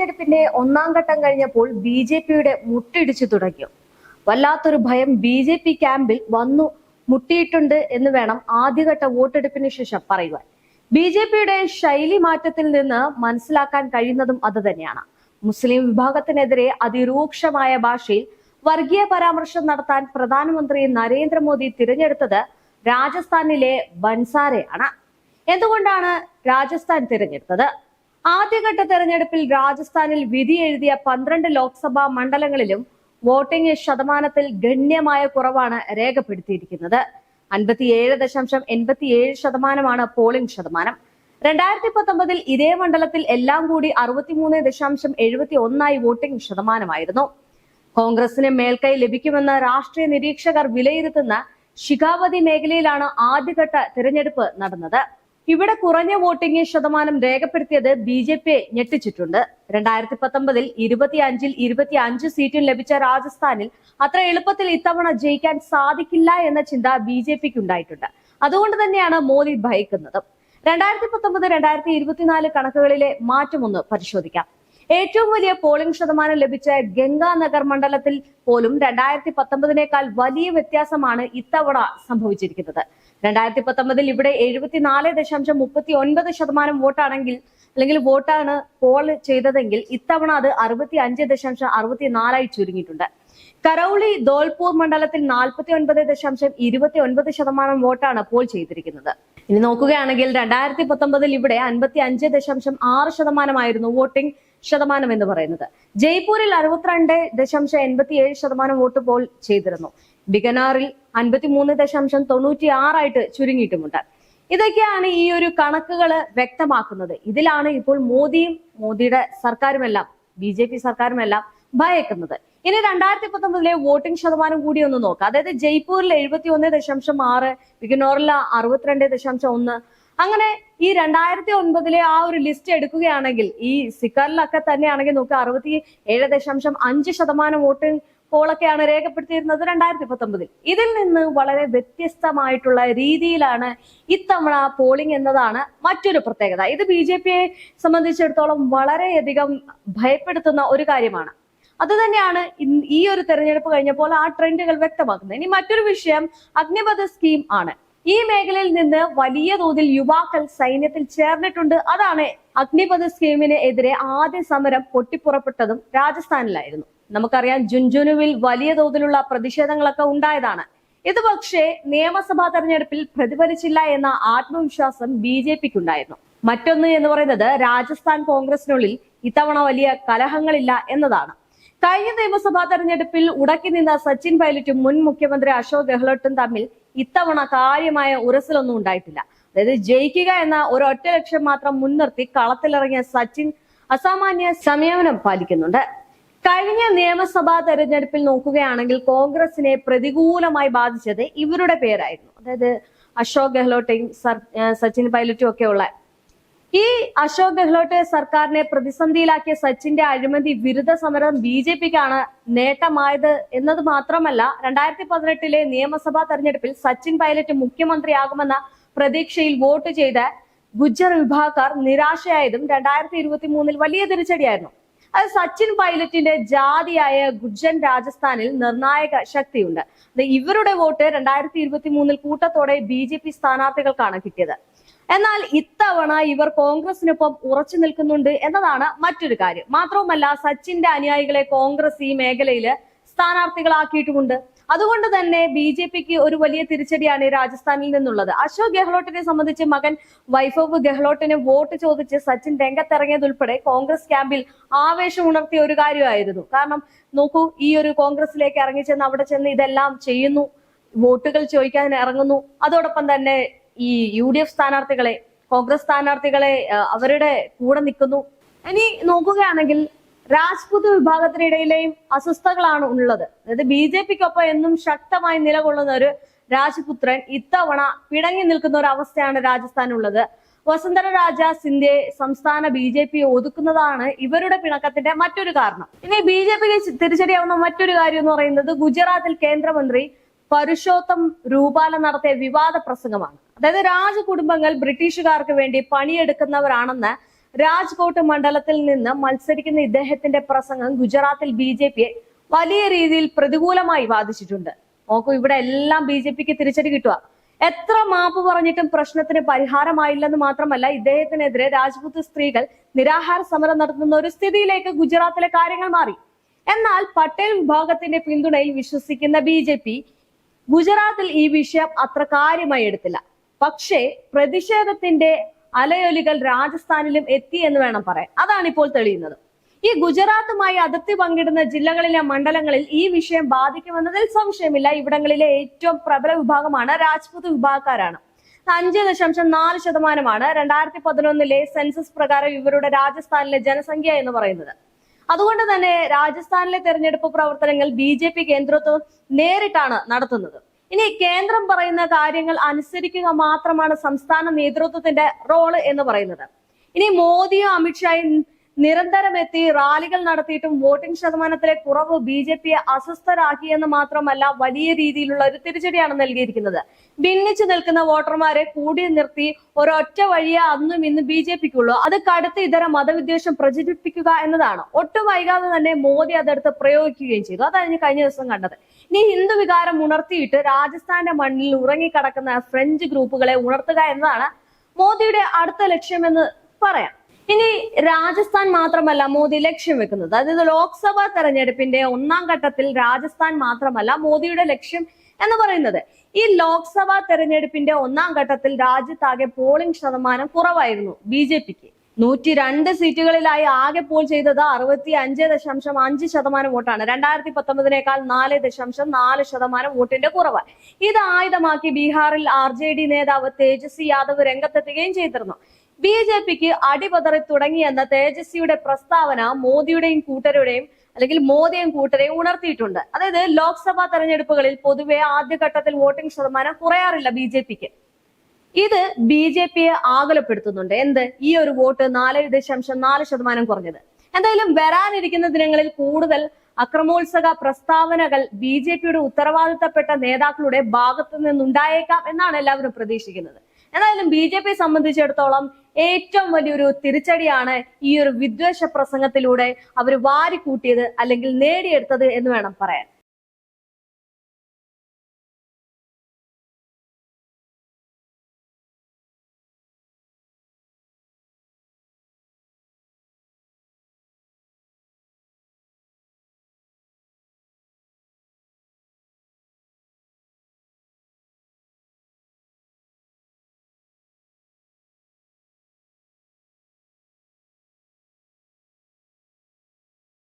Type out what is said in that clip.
തെരഞ്ഞെടുപ്പിന്റെ ഒന്നാം ഘട്ടം കഴിഞ്ഞപ്പോൾ ബി ജെ പിയുടെ മുട്ടിടിച്ചു തുടങ്ങി. വല്ലാത്തൊരു ഭയം ബി ജെ പി ക്യാമ്പിൽ വന്നു മുട്ടിയിട്ടുണ്ട് എന്ന് വേണം ആദ്യഘട്ട വോട്ടെടുപ്പിന് ശേഷം പറയുവാൻ. ബി ജെ പിയുടെ ശൈലി മാറ്റത്തിൽ നിന്ന് മനസ്സിലാക്കാൻ കഴിയുന്നതും അത് തന്നെയാണ്. മുസ്ലിം വിഭാഗത്തിനെതിരെ അതിരൂക്ഷമായ ഭാഷയിൽ വർഗീയ പരാമർശം നടത്താൻ പ്രധാനമന്ത്രി നരേന്ദ്രമോദി തിരഞ്ഞെടുത്തത് രാജസ്ഥാനിലെ ബൻസാരെയാണ്. എന്തുകൊണ്ടാണ് രാജസ്ഥാൻ തിരഞ്ഞെടുത്തത്? ആദ്യഘട്ട തെരഞ്ഞെടുപ്പിൽ രാജസ്ഥാനിൽ വിധി എഴുതിയ പന്ത്രണ്ട് ലോക്സഭാ മണ്ഡലങ്ങളിലും വോട്ടിംഗ് ശതമാനത്തിൽ ഗണ്യമായ കുറവാണ് രേഖപ്പെടുത്തിയിരിക്കുന്നത്. അൻപത്തിയേഴ് ദശാംശം എൺപത്തിയേഴ് ശതമാനമാണ് പോളിംഗ് ശതമാനം. രണ്ടായിരത്തി പത്തൊമ്പതിൽ ഇതേ മണ്ഡലത്തിൽ എല്ലാം കൂടി അറുപത്തിമൂന്ന് ദശാംശം എഴുപത്തി ഒന്നായി വോട്ടിംഗ് ശതമാനമായിരുന്നു. കോൺഗ്രസിന് മേൽക്കൈ ലഭിക്കുമെന്ന് രാഷ്ട്രീയ നിരീക്ഷകർ വിലയിരുത്തുന്ന ശിഖാവതി മേഖലയിലാണ് ആദ്യഘട്ട തിരഞ്ഞെടുപ്പ് നടന്നത്. ഇവിടെ കുറഞ്ഞ വോട്ടിംഗ് ശതമാനം രേഖപ്പെടുത്തിയത് ബി ജെ പിയെ ഞെട്ടിച്ചിട്ടുണ്ട്. രണ്ടായിരത്തി പത്തൊമ്പതിൽ ഇരുപത്തി അഞ്ചിൽ ഇരുപത്തി അഞ്ച് സീറ്റും ലഭിച്ച രാജസ്ഥാനിൽ അത്ര എളുപ്പത്തിൽ ഇത്തവണ ജയിക്കാൻ സാധിക്കില്ല എന്ന ചിന്ത ബി ജെ പിക്ക് ഉണ്ടായിട്ടുണ്ട് അതുകൊണ്ട് തന്നെയാണ് മോദി ഭയക്കുന്നത്. രണ്ടായിരത്തി പത്തൊമ്പത് രണ്ടായിരത്തി ഇരുപത്തിനാല് കണക്കുകളിലെ മാറ്റമൊന്ന് പരിശോധിക്കാം. ഏറ്റവും വലിയ പോളിംഗ് ശതമാനം ലഭിച്ച ഗംഗാനഗർ മണ്ഡലത്തിൽ പോലും രണ്ടായിരത്തി പത്തൊമ്പതിനേക്കാൾ വലിയ വ്യത്യാസമാണ് ഇത്തവണ സംഭവിച്ചിരിക്കുന്നത്. രണ്ടായിരത്തി പത്തൊമ്പതിൽ ഇവിടെ എഴുപത്തിനാല് ദശാംശം മുപ്പത്തി ഒൻപത് ശതമാനം വോട്ടാണെങ്കിൽ അല്ലെങ്കിൽ വോട്ടാണ് പോൾ ചെയ്തതെങ്കിൽ ഇത്തവണ അത് അറുപത്തി അഞ്ച് ദശാംശം അറുപത്തിനാലായി ചുരുങ്ങിയിട്ടുണ്ട്. കരൌളി ധോൽപൂർ മണ്ഡലത്തിൽ നാൽപ്പത്തി ഒൻപത് ദശാംശം ഇരുപത്തി ഒൻപത് ശതമാനം വോട്ടാണ് പോൾ ചെയ്തിരിക്കുന്നത്. ഇനി നോക്കുകയാണെങ്കിൽ രണ്ടായിരത്തി പത്തൊമ്പതിൽ ഇവിടെ അൻപത്തി അഞ്ച് ദശാംശം ആറ് ശതമാനമായിരുന്നു വോട്ടിംഗ്. ശതമാനം എന്ന് പറയുന്നത്. ജയ്പൂരിൽ അറുപത്തിരണ്ട് ദശാംശം എൺപത്തി ഏഴ് ശതമാനം വോട്ട് പോൾ ചെയ്തിരുന്നു. ബിഗനാറിൽ അൻപത്തിമൂന്ന് ദശാംശം തൊണ്ണൂറ്റി ആറായിട്ട് ചുരുങ്ങിയിട്ടുമുണ്ട്. ഇതൊക്കെയാണ് ഈ ഒരു കണക്കുകൾ വ്യക്തമാക്കുന്നത്. ഇതിലാണ് ഇപ്പോൾ മോദിയും മോദിയുടെ സർക്കാരുമെല്ലാം ബി ജെ പി സർക്കാരുമെല്ലാം ഭയക്കുന്നത്. ഇനി രണ്ടായിരത്തി പത്തൊമ്പതിലെ വോട്ടിംഗ് ശതമാനം കൂടി ഒന്ന് നോക്കാം. അതായത് ജയ്പൂരിൽ എഴുപത്തി ഒന്ന് ദശാംശം ആറ് ബിഗനോറിൽ അറുപത്തിരണ്ട് ദശാംശം ഒന്ന് അങ്ങനെ ഈ രണ്ടായിരത്തി ഒൻപതിലെ ആ ഒരു ലിസ്റ്റ് എടുക്കുകയാണെങ്കിൽ ഈ സിക്കറിലൊക്കെ തന്നെയാണെങ്കിൽ നോക്കുക അറുപത്തി ഏഴ് ദശാംശം അഞ്ച് ശതമാനം വോട്ടിംഗ് പോളൊക്കെയാണ് രേഖപ്പെടുത്തിയിരുന്നത് രണ്ടായിരത്തി പത്തൊമ്പതിൽ ഇതിൽ നിന്ന് വളരെ വ്യത്യസ്തമായിട്ടുള്ള രീതിയിലാണ് ഇത്തവണ പോളിംഗ് എന്നതാണ് മറ്റൊരു പ്രത്യേകത. ഇത് ബി ജെ പിയെ സംബന്ധിച്ചിടത്തോളം വളരെയധികം ഭയപ്പെടുത്തുന്ന ഒരു കാര്യമാണ്. അത് തന്നെയാണ് ഈ ഒരു തെരഞ്ഞെടുപ്പ് കഴിഞ്ഞപ്പോൾ ആ ട്രെൻഡുകൾ വ്യക്തമാക്കുന്നത്. ഇനി മറ്റൊരു വിഷയം അഗ്നിപഥ സ്കീം ആണ്. ഈ മേഖലയിൽ നിന്ന് വലിയ തോതിൽ യുവാക്കൾ സൈന്യത്തിൽ ചേർന്നിട്ടുണ്ട്. അതാണ് അഗ്നിപഥ സ്കീമിന് എതിരെ ആദ്യ സമരം പൊട്ടിപ്പുറപ്പെട്ടതും രാജസ്ഥാനിലായിരുന്നു. നമുക്കറിയാം ജുൻജുനുവിൽ വലിയ തോതിലുള്ള പ്രതിഷേധങ്ങളൊക്കെ ഉണ്ടായതാണ്. ഇത് പക്ഷേ നിയമസഭാ തെരഞ്ഞെടുപ്പിൽ പ്രതിഫലിച്ചില്ല എന്ന ആത്മവിശ്വാസം ബി ജെ പിക്ക് ഉണ്ടായിരുന്നു മറ്റൊന്ന് എന്ന് പറയുന്നത് രാജസ്ഥാൻ കോൺഗ്രസിനുള്ളിൽ ഇത്തവണ വലിയ കലഹങ്ങളില്ല എന്നതാണ്. കഴിഞ്ഞ നിയമസഭാ തെരഞ്ഞെടുപ്പിൽ ഉടക്കി നിന്ന സച്ചിൻ പൈലറ്റും മുൻ മുഖ്യമന്ത്രി അശോക് ഗെഹ്ലോട്ടും തമ്മിൽ ഇത്തവണ കാര്യമായ ഉരസലൊന്നും ഉണ്ടായിട്ടില്ല. അതായത് ജയിക്കുക എന്ന ഒരൊറ്റ ലക്ഷ്യം മാത്രം മുൻനിർത്തി കളത്തിലിറങ്ങിയ സച്ചിൻ അസാമാന്യ സംയമനം പാലിക്കുന്നുണ്ട്. കഴിഞ്ഞ നിയമസഭാ തെരഞ്ഞെടുപ്പിൽ നോക്കുകയാണെങ്കിൽ കോൺഗ്രസിനെ പ്രതികൂലമായി ബാധിച്ചത് ഇവരുടെ പേരായിരുന്നു. അതായത് അശോക് ഗെഹ്ലോട്ടെയും സച്ചിൻ പൈലറ്റും ഒക്കെ ഉള്ള ഈ അശോക് ഗെഹ്ലോട്ട് സർക്കാരിനെ പ്രതിസന്ധിയിലാക്കിയ സച്ചിന്റെ അഴിമതി വിരുദ്ധ സമരം ബി ജെ പിക്കാണ് നേട്ടമായത് എന്നത് മാത്രമല്ല രണ്ടായിരത്തി പതിനെട്ടിലെ നിയമസഭാ തെരഞ്ഞെടുപ്പിൽ സച്ചിൻ പൈലറ്റ് മുഖ്യമന്ത്രിയാകുമെന്ന പ്രതീക്ഷയിൽ വോട്ട് ചെയ്ത ഗുജ്ജർ വിഭാഗക്കാർ നിരാശയായതും രണ്ടായിരത്തി ഇരുപത്തി മൂന്നിൽ വലിയ തിരിച്ചടിയായിരുന്നു. അത് സച്ചിൻ പൈലറ്റിന്റെ ജാതിയായ ഗുജ്ജൻ രാജസ്ഥാനിൽ നിർണായക ശക്തിയുണ്ട്. ഇവരുടെ വോട്ട് രണ്ടായിരത്തി ഇരുപത്തി മൂന്നിൽ കൂട്ടത്തോടെ ബി ജെ പി സ്ഥാനാർത്ഥികൾക്കാണ് കിട്ടിയത്. എന്നാൽ ഇത്തവണ ഇവർ കോൺഗ്രസിനൊപ്പം ഉറച്ചു നിൽക്കുന്നുണ്ട് എന്നതാണ് മറ്റൊരു കാര്യം. മാത്രവുമല്ല സച്ചിന്റെ അനുയായികളെ കോൺഗ്രസ് ഈ മേഖലയിൽ സ്ഥാനാർത്ഥികളാക്കിയിട്ടുമുണ്ട്. അതുകൊണ്ട് തന്നെ ബി ജെ പിക്ക് ഒരു വലിയ തിരിച്ചടിയാണ് രാജസ്ഥാനിൽ നിന്നുള്ളത്. അശോക് ഗെഹ്ലോട്ടിനെ സംബന്ധിച്ച് മകൻ വൈഭവ് ഗെഹ്ലോട്ടിന് വോട്ട് ചോദിച്ച് സച്ചിൻ രംഗത്തിറങ്ങിയതുൾപ്പെടെ കോൺഗ്രസ് ക്യാമ്പിൽ ആവേശം ഉണർത്തിയ ഒരു കാര്യമായിരുന്നു. കാരണം നോക്കൂ ഈ ഒരു കോൺഗ്രസിലേക്ക് ഇറങ്ങിച്ചെന്ന് അവിടെ ചെന്ന് ഇതെല്ലാം ചെയ്യുന്നു. വോട്ടുകൾ ചോദിക്കാൻ ഇറങ്ങുന്നു. അതോടൊപ്പം തന്നെ ഈ യു ഡി എഫ് സ്ഥാനാർത്ഥികളെ കോൺഗ്രസ് സ്ഥാനാർത്ഥികളെ അവരുടെ കൂടെ നിൽക്കുന്നു. ഇനി നോക്കുകയാണെങ്കിൽ രാജ്പുത് വിഭാഗത്തിനിടയിലെയും അസ്വസ്ഥകളാണ് ഉള്ളത്. അതായത് ബി ജെ പിക്കൊപ്പം എന്നും ശക്തമായി നിലകൊള്ളുന്ന ഒരു രാജ്പുത്രൻ ഇത്തവണ പിടങ്ങി നിൽക്കുന്ന ഒരു അവസ്ഥയാണ് രാജസ്ഥാനുള്ളത് വസുന്ധര രാജ സിന്ധ്യയെ സംസ്ഥാന ബി ജെ പി ഒതുക്കുന്നതാണ് ഇവരുടെ പിണക്കത്തിന്റെ മറ്റൊരു കാരണം. ഇനി ബി ജെ പിക്ക് തിരിച്ചടിയാവുന്ന മറ്റൊരു കാര്യം എന്ന് പറയുന്നത് ഗുജറാത്തിൽ കേന്ദ്രമന്ത്രി പരുഷോത്തം രൂപാല നടത്തിയ വിവാദ പ്രസംഗമാണ്. അതായത് രാജകുടുംബങ്ങൾ ബ്രിട്ടീഷുകാർക്ക് വേണ്ടി പണിയെടുക്കുന്നവരാണെന്ന് രാജ്കോട്ട് മണ്ഡലത്തിൽ നിന്ന് മത്സരിക്കുന്ന ഇദ്ദേഹത്തിന്റെ പ്രസംഗം ഗുജറാത്തിൽ ബി ജെ പിയെ വലിയ രീതിയിൽ പ്രതികൂലമായി ബാധിച്ചിട്ടുണ്ട്. നോക്കൂ ഇവിടെ എല്ലാം ബി ജെ പിക്ക് തിരിച്ചടി കിട്ടുക. എത്ര മാപ്പ് പറഞ്ഞിട്ടും പ്രശ്നത്തിന് പരിഹാരമായില്ലെന്ന് മാത്രമല്ല ഇദ്ദേഹത്തിനെതിരെ രാജ്പുത്ത് സ്ത്രീകൾ നിരാഹാര സമരം നടത്തുന്ന ഒരു സ്ഥിതിയിലേക്ക് ഗുജറാത്തിലെ കാര്യങ്ങൾ മാറി. എന്നാൽ പട്ടേൽ വിഭാഗത്തിന്റെ പിന്തുണയിൽ വിശ്വസിക്കുന്ന ബി ഗുജറാത്തിൽ ഈ വിഷയം അത്ര കാര്യമായി എടുത്തില്ല. പക്ഷേ പ്രതിഷേധത്തിന്റെ അലയൊലികൾ രാജസ്ഥാനിലും എത്തി എന്ന് വേണം പറയാൻ. അതാണ് ഇപ്പോൾ തെളിയുന്നത്. ഈ ഗുജറാത്തുമായി അതിർത്തി പങ്കിടുന്ന ജില്ലകളിലെ മണ്ഡലങ്ങളിൽ ഈ വിഷയം ബാധിക്കുമെന്നതിൽ സംശയമില്ല. ഇവിടങ്ങളിലെ ഏറ്റവും പ്രബല വിഭാഗമാണ് രാജ്പുത് വിഭാഗക്കാരാണ്. അഞ്ച് ദശാംശം നാല് ശതമാനമാണ് രണ്ടായിരത്തി പതിനൊന്നിലെ സെൻസസ് പ്രകാരം ഇവരുടെ രാജസ്ഥാനിലെ ജനസംഖ്യ എന്ന് പറയുന്നത്. അതുകൊണ്ട് തന്നെ രാജസ്ഥാനിലെ തെരഞ്ഞെടുപ്പ് പ്രവർത്തനങ്ങൾ ബി ജെ പി കേന്ദ്രത്വം നേരിട്ടാണ് നടത്തുന്നത്. ഇനി കേന്ദ്രം പറയുന്ന കാര്യങ്ങൾ അനുസരിക്കുക മാത്രമാണ് സംസ്ഥാന നേതൃത്വത്തിന്റെ റോൾ എന്ന് പറയുന്നത്. ഇനി മോദിയും അമിത്ഷായും നിരന്തരം എത്തി റാലികൾ നടത്തിയിട്ടും വോട്ടിംഗ് ശതമാനത്തിലെ കുറവ് ബി ജെ പിയെ അസ്വസ്ഥരാക്കിയെന്ന് മാത്രമല്ല വലിയ രീതിയിലുള്ള ഒരു തിരിച്ചടിയാണ് നൽകിയിരിക്കുന്നത്. ഭിന്നിച്ചു നിൽക്കുന്ന വോട്ടർമാരെ കൂടി നിർത്തി ഒരൊറ്റ വഴിയെ അന്നും ഇന്നും ബി ജെ പിക്കുള്ളൂ. അത് കടുത്ത ഇതര മതവിദ്വേഷം പ്രചരിപ്പിക്കുക എന്നതാണ്. ഒട്ടും വൈകാതെ തന്നെ മോദി അതെടുത്ത് പ്രയോഗിക്കുകയും ചെയ്തു. അതാണ് കഴിഞ്ഞ ദിവസം കണ്ടത്. ഇനി ഹിന്ദു വികാരം ഉണർത്തിയിട്ട് രാജസ്ഥാന്റെ മണ്ണിൽ ഉറങ്ങിക്കിടക്കുന്ന ഫ്രഞ്ച് ഗ്രൂപ്പുകളെ ഉണർത്തുക എന്നതാണ് മോദിയുടെ അടുത്ത ലക്ഷ്യമെന്ന് പറയാം. ഇനി രാജസ്ഥാൻ മാത്രമല്ല മോദി ലക്ഷ്യം വെക്കുന്നത്. അതായത് ലോക്സഭാ തെരഞ്ഞെടുപ്പിന്റെ ഒന്നാം ഘട്ടത്തിൽ രാജസ്ഥാൻ മാത്രമല്ല മോദിയുടെ ലക്ഷ്യം എന്ന് പറയുന്നത്. ഈ ലോക്സഭാ തെരഞ്ഞെടുപ്പിന്റെ ഒന്നാം ഘട്ടത്തിൽ രാജ്യത്താകെ പോളിംഗ് ശതമാനം കുറവായിരുന്നു ബി ജെ പിക്ക്. നൂറ്റി രണ്ട് സീറ്റുകളിലായി ആകെ പോൾ ചെയ്തത് അറുപത്തി അഞ്ച് ദശാംശം അഞ്ച് ശതമാനം വോട്ടാണ്. രണ്ടായിരത്തി പത്തൊമ്പതിനേക്കാൾ നാല് ദശാംശം നാല് ശതമാനം വോട്ടിന്റെ കുറവ്. ഇത് ആയുധമാക്കി ബീഹാറിൽ ആർ ജെ ഡി നേതാവ് തേജസ്വി യാദവ് രംഗത്തെത്തുകയും ചെയ്തിരുന്നു. ബി ജെ പിക്ക് അടിപതറി തുടങ്ങിയെന്ന തേജസ്വിയുടെ പ്രസ്താവന മോദിയുടെയും കൂട്ടരുടെയും അല്ലെങ്കിൽ മോദിയും കൂട്ടരെയും ഉണർത്തിയിട്ടുണ്ട്. അതായത് ലോക്സഭാ തെരഞ്ഞെടുപ്പുകളിൽ പൊതുവെ ആദ്യഘട്ടത്തിൽ വോട്ടിംഗ് ശതമാനം കുറയാറില്ല ബി ഇത് ബി ജെ പിയെ ആകുലപ്പെടുത്തുന്നുണ്ട്. എന്ത്? ഈ ഒരു വോട്ട് നാല് ദശാംശം നാല് ശതമാനം കുറഞ്ഞത്. എന്തായാലും വരാനിരിക്കുന്ന ദിനങ്ങളിൽ കൂടുതൽ അക്രമോത്സക പ്രസ്താവനകൾ ബി ജെ പിയുടെ ഉത്തരവാദിത്തപ്പെട്ട നേതാക്കളുടെ ഭാഗത്തു നിന്നുണ്ടായേക്കാം എന്നാണ് എല്ലാവരും പ്രതീക്ഷിക്കുന്നത്. എന്തായാലും ബി ജെ പി സംബന്ധിച്ചിടത്തോളം ഏറ്റവും വലിയൊരു തിരിച്ചടിയാണ് ഈ ഒരു വിദ്വേഷ പ്രസംഗത്തിലൂടെ അവർ വാരിക്കൂട്ടിയത് അല്ലെങ്കിൽ നേടിയെടുത്തത് എന്ന് വേണം പറയാൻ.